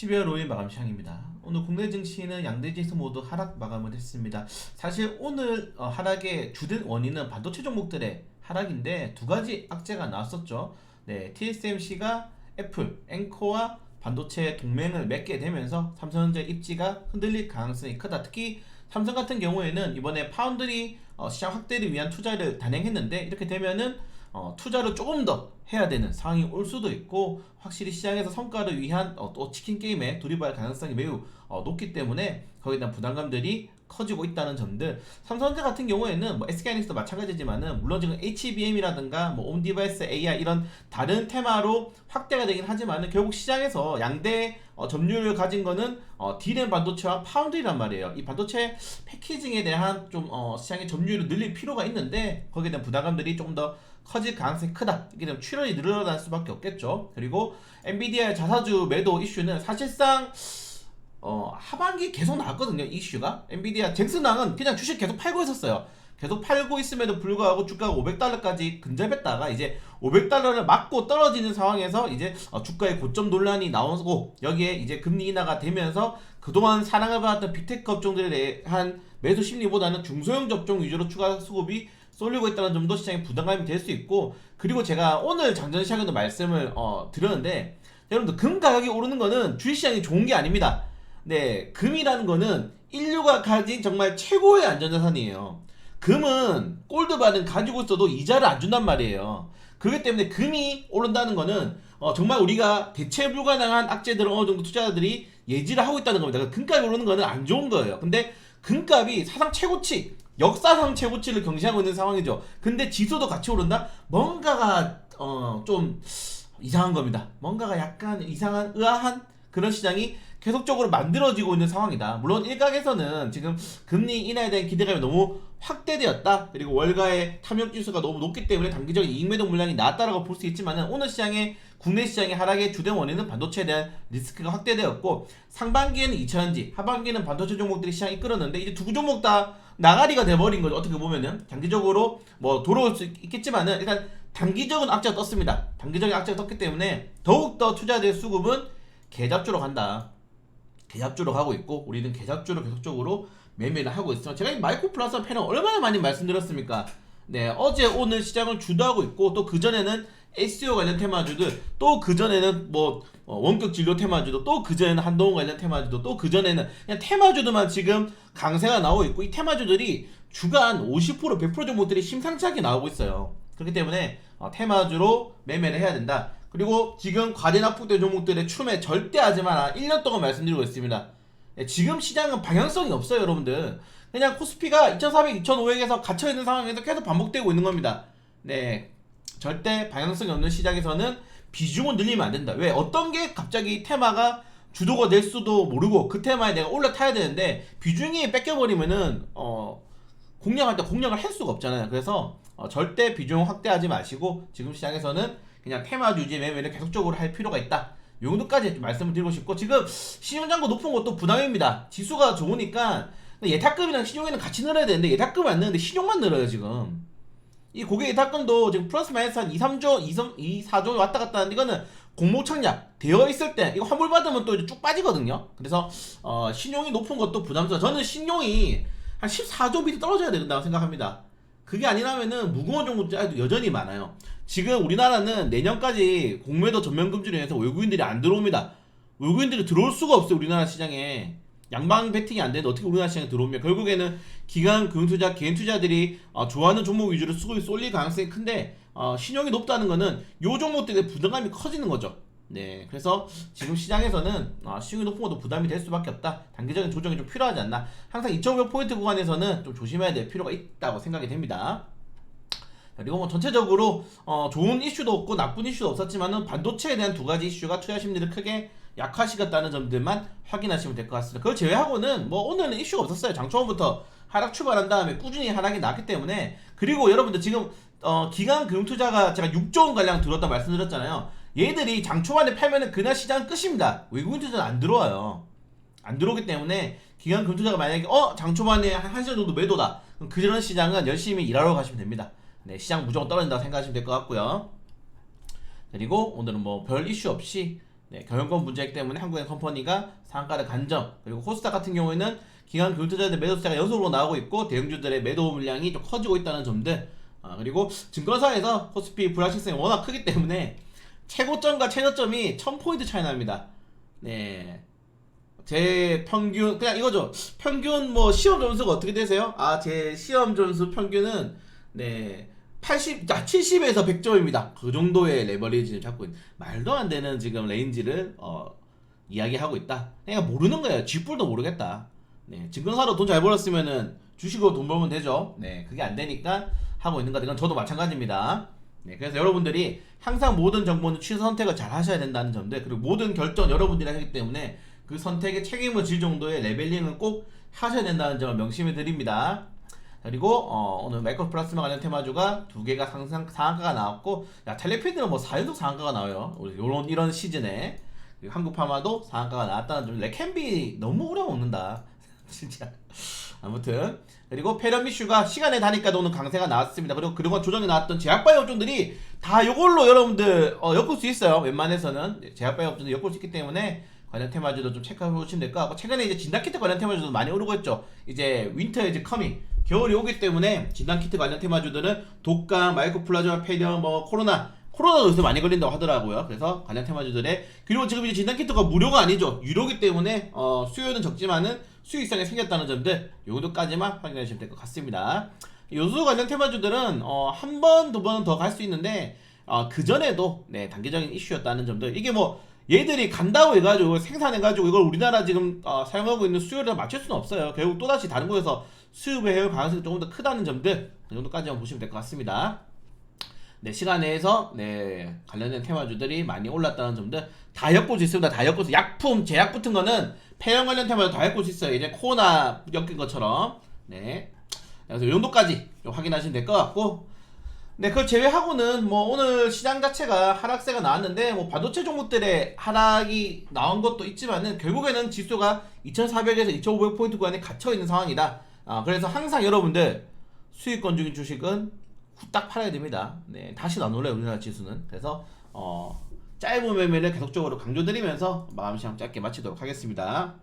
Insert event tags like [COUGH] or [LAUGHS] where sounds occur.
12월 5일 마감 시향입니다. 오늘 국내 증시는 양대 지수 모두 하락 마감을 했습니다. 사실 오늘 어, 하락의 주된 원인은 반도체 종목들의 하락인데 두 가지 악재가 나왔었죠. 네, TSMC가 애플, 앵커와 반도체 동맹을 맺게 되면서 삼성전자 입지가 흔들릴 가능성이 크다. 특히 삼성 같은 경우에는 이번에 파운드리 어, 시장 확대를 위한 투자를 단행했는데 이렇게 되면은 어, 투자를 조금 더 해야 되는 상황이 올 수도 있고 확실히 시장에서 성과를 위한 어, 또 치킨 게임에 돌입할 가능성이 매우 어, 높기 때문에 거기에 대한 부담감들이 커지고 있다는 점들 삼성전자 같은 경우에는 뭐 SK하이닉스도 마찬가지지만은 물론 지금 HBM이라든가 뭐 온디바이스 AI 이런 다른 테마로 확대가 되긴 하지만은 결국 시장에서 양대 어, 점유율을 가진 거는 어, D램 반도체와 파운드리란 말이에요. 이 반도체 패키징에 대한 좀 어, 시장의 점유율을 늘릴 필요가 있는데 거기에 대한 부담감들이 조금 더 커질 가능성이 크다. 이게 되면 출혈이 늘어날 수밖에 없겠죠. 그리고 엔비디아의 자사주 매도 이슈는 사실상 어, 하반기 계속 나왔거든요. 이슈가. 엔비디아 잭슨왕은 그냥 주식 계속 팔고 있었어요. 계속 팔고 있음에도 불구하고 주가가 500달러까지 근접했다가 이제 500달러를 맞고 떨어지는 상황에서 이제 어, 주가의 고점 논란이 나오고 여기에 이제 금리 인하가 되면서 그동안 사랑을 받았던 빅테크 업종들에 대한 매수 심리보다는 중소형 접종 위주로 추가 수급이 쏠리고 있다는 점도 시장에 부담감이 될 수 있고 그리고 제가 오늘 장전 시장에도 말씀을 어, 드렸는데 여러분들 금 가격이 오르는 거는 주식시장이 좋은 게 아닙니다. 네, 금이라는 거는 인류가 가진 정말 최고의 안전자산이에요. 금은 골드바는 가지고 있어도 이자를 안 준단 말이에요. 그렇기 때문에 금이 오른다는 거는 어, 정말 우리가 대체 불가능한 악재들을 어느 정도 투자자들이 예지를 하고 있다는 겁니다. 그러니까 금값이 오르는 거는 안 좋은 거예요. 근데 금값이 사상 최고치, 역사상 최고치를 경시하고 있는 상황이죠. 근데 지수도 같이 오른다? 뭔가가 어, 좀 이상한 겁니다. 뭔가가 약간 이상한 의아한 그런 시장이 계속적으로 만들어지고 있는 상황이다. 물론 일각에서는 지금 금리 인하에 대한 기대감이 너무 확대되었다. 그리고 월가의 탐욕 지수가 너무 높기 때문에 단기적인 이익 매도 물량이 나왔다라고 볼 수 있지만은 오늘 시장의 국내 시장의 하락의 주된 원인은 반도체에 대한 리스크가 확대되었고 상반기에는 2차전지, 하반기에는 반도체 종목들이 시장 이끌었는데 이제 두 종목 다 나가리가 돼버린 거죠. 어떻게 보면은 단기적으로 뭐 돌아올 수 있겠지만은 일단 단기적인 악재가 떴습니다. 단기적인 악재가 떴기 때문에 더욱더 투자자의 수급은 계잡주로 간다. 계잡주로 가고 있고 우리는 계잡주로 계속적으로 매매를 하고 있어. 제가 이 마이크로 플러스 패널 얼마나 많이 말씀드렸습니까? 네, 어제 오늘 시장을 주도하고 있고 또 그 전에는 SEO 관련 테마주들 또 그 전에는 뭐 어, 원격 진료 테마주도 또 그 전에는 한동훈 관련 테마주도 또 그 전에는 그냥 테마주들만 지금 강세가 나오고 있고 이 테마주들이 주간 50% 100% 종목들이 심상찮게 나오고 있어요. 그렇기 때문에 어, 테마주로 매매를 해야 된다. 그리고 지금 과대 납폭된 종목들의 추매 절대 하지 마라. 1년 동안 말씀드리고 있습니다. 예, 지금 시장은 방향성이 없어요, 여러분들. 그냥 코스피가 2,400, 2,500에서 갇혀있는 상황에서 계속 반복되고 있는 겁니다. 네. 절대 방향성이 없는 시장에서는 비중을 늘리면 안 된다. 왜? 어떤 게 갑자기 테마가 주도가 될 수도 모르고 그 테마에 내가 올라타야 되는데 비중이 뺏겨버리면은, 어, 공략할 때 공략을 할 수가 없잖아요. 그래서 어, 절대 비중 확대하지 마시고 지금 시장에서는 그냥 테마 유지 매매를 계속적으로 할 필요가 있다. 요 정도까지 좀 말씀을 드리고 싶고 지금 신용장고 높은 것도 부담입니다. 지수가 좋으니까 예탁금이랑 신용에는 같이 늘어야 되는데 예탁금 안 늘는데 신용만 늘어요 지금. 이 고객 예탁금도 지금 플러스 마이너스 한 2, 3조, 2, 3, 2 4조 왔다 갔다 하는데 이거는 공모 청약 되어 있을 때 이거 환불 받으면 또 이제 쭉 빠지거든요. 그래서 어, 신용이 높은 것도 부담스러워. 저는 신용이 한 14조 밑에 떨어져야 된다고 생각합니다. 그게 아니라면은 무궁화 종목도 여전히 많아요. 지금 우리나라는 내년까지 공매도 전면 금지로 인해서 외국인들이 안 들어옵니다. 외국인들이 들어올 수가 없어요. 우리나라 시장에 양방 베팅이 안 되는데 어떻게 우리나라 시장에 들어오면 결국에는 기관 금융투자 개인 투자들이 어, 좋아하는 종목 위주로 수급이 쏠릴 가능성이 큰데 어, 신용이 높다는 거는 요 종목들의 부담감이 커지는 거죠. 네, 그래서 지금 시장에서는 어, 시용이 높은 것도 부담이 될 수밖에 없다. 단기적인 조정이 좀 필요하지 않나. 항상 2,500포인트 구간에서는 좀 조심해야 될 필요가 있다고 생각이 됩니다. 그리고 뭐 전체적으로 어, 좋은 이슈도 없고 나쁜 이슈도 없었지만은 반도체에 대한 두 가지 이슈가 투자 심리를 크게 약화시켰다는 점들만 확인하시면 될 것 같습니다. 그걸 제외하고는 뭐 오늘은 이슈가 없었어요. 장초반부터 하락 출발한 다음에 꾸준히 하락이 났기 때문에 그리고 여러분들 지금 어, 기관 금융 투자가 제가 6조 원 가량 들었다 말씀드렸잖아요. 얘들이 장 초반에 팔면은 그날 시장 끝입니다. 외국인 투자는 안 들어와요. 안 들어오기 때문에 기관 금투자가 만약에 어장 초반에 한 1시간 정도 매도다. 그럼 그런 시장은 열심히 일하러 가시면 됩니다. 네, 시장 무조건 떨어진다고 생각하시면 될 것 같고요. 그리고 오늘은 뭐 별 이슈 없이 네, 경영권 문제 때문에 한국의 컴퍼니가 상한가를 간점 그리고 코스닥 같은 경우에는 기관 교투자들 매도 숫자가 연속으로 나오고 있고 대형주들의 매도 물량이 좀 커지고 있다는 점들 아, 그리고 증권사에서 코스피 불확실성이 워낙 크기 때문에 최고점과 최저점이 1000포인트 차이 납니다. 네. 제 평균 그냥 이거죠. 평균 뭐 시험 점수가 어떻게 되세요? 아, 제 시험 점수 평균은 네. 80, 아, 70에서 100점입니다. 그 정도의 레버리지를 잡고 있는 말도 안 되는 지금 레인지를 어, 이야기하고 있다. 그러니까 모르는 거예요. 쥐뿔도 모르겠다. 네, 증권사로 돈 잘 벌었으면은 주식으로 돈 벌면 되죠. 네, 그게 안 되니까 하고 있는 것 이건 저도 마찬가지입니다. 네, 그래서 여러분들이 항상 모든 정보는 취사 선택을 잘 하셔야 된다는 점들 그리고 모든 결정 여러분들이 하기 때문에 그 선택에 책임을 질 정도의 레벨링은 꼭 하셔야 된다는 점을 명심해 드립니다. 그리고 어, 오늘 마이크로 플라스마 관련 테마주가 두 개가 상상 상한가가 나왔고 야 텔레피드는 뭐 4연속 상한가가 나와요. 요런 이런 시즌에 그리고 한국 파마도 상한가가 나왔다는 점. 레캔비 너무 오래 먹는다. [LAUGHS] 진짜. 아무튼 그리고 페러미슈가 시간에 다니까 오는 강세가 나왔습니다. 그리고 그동안 조정이 나왔던 제약바이오 업종들이 다 이걸로 여러분들 어, 엮을 수 있어요. 웬만해서는 네, 제약바이오 업종들 엮을 수 있기 때문에 관련 테마주도 좀 체크해 보시면 될 것 같고 최근에 이제 진단키트 관련 테마주도 많이 오르고 있죠. 이제 윈터 이제 커밍 겨울이 오기 때문에 진단키트 관련 테마주들은 독감, 마이코플라즈마 폐렴, 뭐 코로나 코로나도 요새 많이 걸린다고 하더라고요. 그래서 관련 테마주들의 그리고 지금 이제 진단키트가 무료가 아니죠. 유료기 때문에 어, 수요는 적지만은 수익성이 생겼다는 점들 요도까지만 확인해 주시면 될 것 같습니다. 요수 관련 테마주들은 어, 한 번, 두 번은 더갈 수 있는데 어, 그 전에도 네, 단기적인 이슈였다는 점들 이게 뭐 얘들이 간다고 해가지고 생산해가지고 이걸 우리나라 지금 어, 사용하고 있는 수요를 맞출 수는 없어요. 결국 또다시 다른 곳에서 수입을 해올 가능성이 조금 더 크다는 점들 그 정도까지만 보시면 될 것 같습니다. 네, 시간 내에서 네, 관련된 테마주들이 많이 올랐다는 점들 다 엮을 수 있습니다. 다 엮을 수 약품, 제약 붙은 거는 폐렴 관련 테마도 다 엮을 수 있어요. 이제 코로나 엮인 것처럼. 네. 그래서 이 정도까지 좀 확인하시면 될 것 같고 네, 그걸 제외하고는 뭐 오늘 시장 자체가 하락세가 나왔는데 뭐 반도체 종목들의 하락이 나온 것도 있지만은 결국에는 지수가 2,400에서 2,500포인트 구간에 갇혀 있는 상황이다. 아, 그래서 항상 여러분들 수익권 중인 주식은 후딱 팔아야 됩니다. 네, 다시 안 올라요 우리나라 지수는. 그래서 어, 짧은 매매를 계속적으로 강조드리면서 마감 시장 짧게 마치도록 하겠습니다.